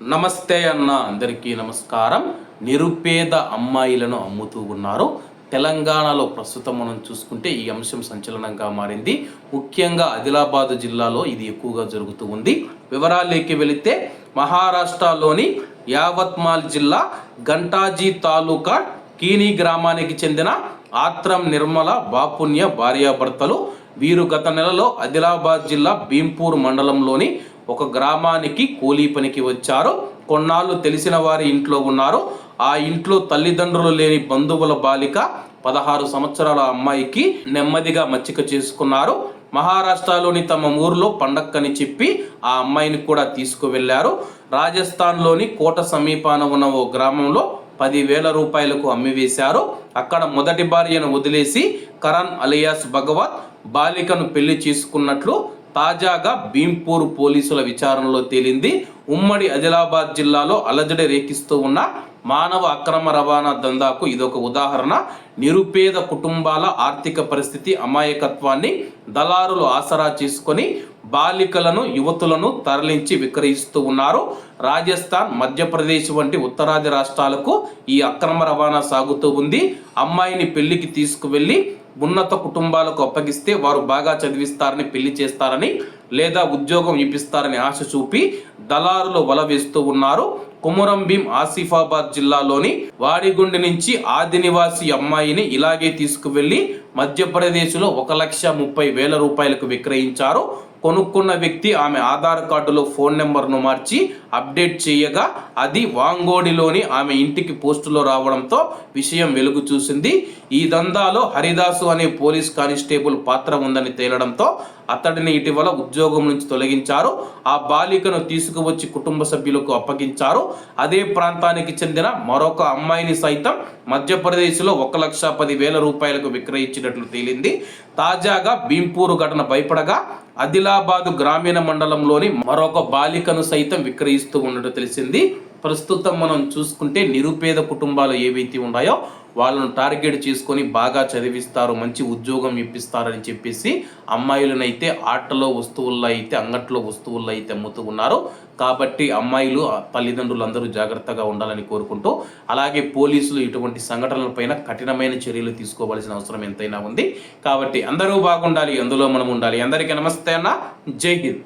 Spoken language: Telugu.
నమస్తే అన్న అందరికీ నమస్కారం. నిరుపేద అమ్మాయిలను అమ్ముతూ ఉన్నారు. తెలంగాణలో ప్రస్తుతం మనం చూసుకుంటే ఈ అంశం సంచలనంగా మారింది. ముఖ్యంగా ఆదిలాబాద్ జిల్లాలో ఇది ఎక్కువగా జరుగుతూ ఉంది. వివరాల్లోకి వెళితే మహారాష్ట్రలోని యావత్మాల్ జిల్లా గంటాజీ తాలూకా కీని గ్రామానికి చెందిన ఆత్రం నిర్మల బాపుణ్య భార్యాభర్తలు వీరు గత నెలలో ఆదిలాబాద్ జిల్లా భీంపూర్ మండలంలోని ఒక గ్రామానికి కూలీ పనికి వచ్చారు. కొన్నాళ్ళు తెలిసిన వారి ఇంట్లో ఉన్నారు. ఆ ఇంట్లో తల్లిదండ్రులు లేని బంధువుల బాలిక పదహారు సంవత్సరాల అమ్మాయికి నెమ్మదిగా మచ్చిక చేసుకున్నారు. మహారాష్ట్రలోని తమ ఊరిలో పండక్కని చెప్పి ఆ అమ్మాయిని కూడా తీసుకువెళ్ళారు. రాజస్థాన్లోని కోట సమీపాన ఉన్న ఓ గ్రామంలో పదివేల రూపాయలకు అమ్మివేశారు. అక్కడ మొదటి భార్యను వదిలేసి కరణ్ అలియాస్ భగవత్ బాలికను పెళ్ళి చేసుకున్నట్లు తాజాగా భీంపూర్ పోలీసుల విచారణలో తేలింది. ఉమ్మడి ఆదిలాబాద్ జిల్లాలో అలజడి రేకిస్తూ ఉన్న మానవ అక్రమ రవాణా దందాకు ఇదొక ఉదాహరణ. నిరుపేద కుటుంబాల ఆర్థిక పరిస్థితి అమాయకత్వాన్ని దళారులు ఆసరా చేసుకొని బాలికలను యువతులను తరలించి విక్రయిస్తూ ఉన్నారు. రాజస్థాన్ మధ్యప్రదేశ్ వంటి ఉత్తరాది రాష్ట్రాలకు ఈ అక్రమ రవాణా సాగుతూ ఉంది. అమ్మాయిని పెళ్ళికి తీసుకువెళ్ళి ఉన్నత కుటుంబాలకు అప్పగిస్తే వారు బాగా చదివిస్తారని పెళ్ళి చేస్తారని లేదా ఉద్యోగం ఇప్పిస్తారని ఆశ చూపి దళారులు వల వేస్తూ ఉన్నారు. కుమురం భీం ఆసిఫాబాద్ జిల్లాలోని వాడిగుండి నుంచి ఆదినివాసి అమ్మాయిని ఇలాగే తీసుకువెళ్ళి మధ్యప్రదేశ్లో ఒక లక్ష ముప్పై వేల రూపాయలకు విక్రయించారు. కొనుక్కున్న వ్యక్తి ఆమె ఆధార్ కార్డులో ఫోన్ నెంబర్ను మార్చి అప్డేట్ చేయగా అది వాంగోడిలోని ఆమె ఇంటికి పోస్టులో రావడంతో విషయం వెలుగు చూసింది. ఈ దందాలో హరిదాసు అనే పోలీస్ కానిస్టేబుల్ పాత్ర ఉందని తేలడంతో అతడిని ఇటీవల ఉద్యోగం నుంచి తొలగించారు. ఆ బాలికను తీసుకువచ్చి కుటుంబ సభ్యులకు అప్పగించారు. అదే ప్రాంతానికి చెందిన మరొక అమ్మాయిని సైతం మధ్యప్రదేశ్లో ఒక లక్ష పది వేల రూపాయలకు విక్రయించినట్లు తేలింది. తాజాగా భీంపూరు ఘటన భయపడగా ఆదిలాబాదు గ్రామీణ మండలంలోని మరొక బాలికను సైతం విక్రయిస్తూ ఉన్నట్టు తెలిసింది. ప్రస్తుతం మనం చూసుకుంటే నిరుపేద కుటుంబాలు ఏవైతే ఉన్నాయో వాళ్ళను టార్గెట్ చేసుకొని బాగా చదివిస్తారు మంచి ఉద్యోగం ఇప్పిస్తారని చెప్పేసి అమ్మాయిలనైతే ఆటలో వస్తువుల్లో అయితే అంగట్లో వస్తువుల్లో అయితే అమ్ముతూ ఉన్నారు కాబట్టి అమ్మాయిలు తల్లిదండ్రులు అందరూ జాగ్రత్తగా ఉండాలని కోరుకుంటూ అలాగే పోలీసులు ఇటువంటి సంఘటనలపైన కఠినమైన చర్యలు తీసుకోవాల్సిన అవసరం ఎంతైనా ఉంది. కాబట్టి అందరూ బాగుండాలి అందులో మనం ఉండాలి. అందరికీ నమస్తే అన్న. జై హింద్.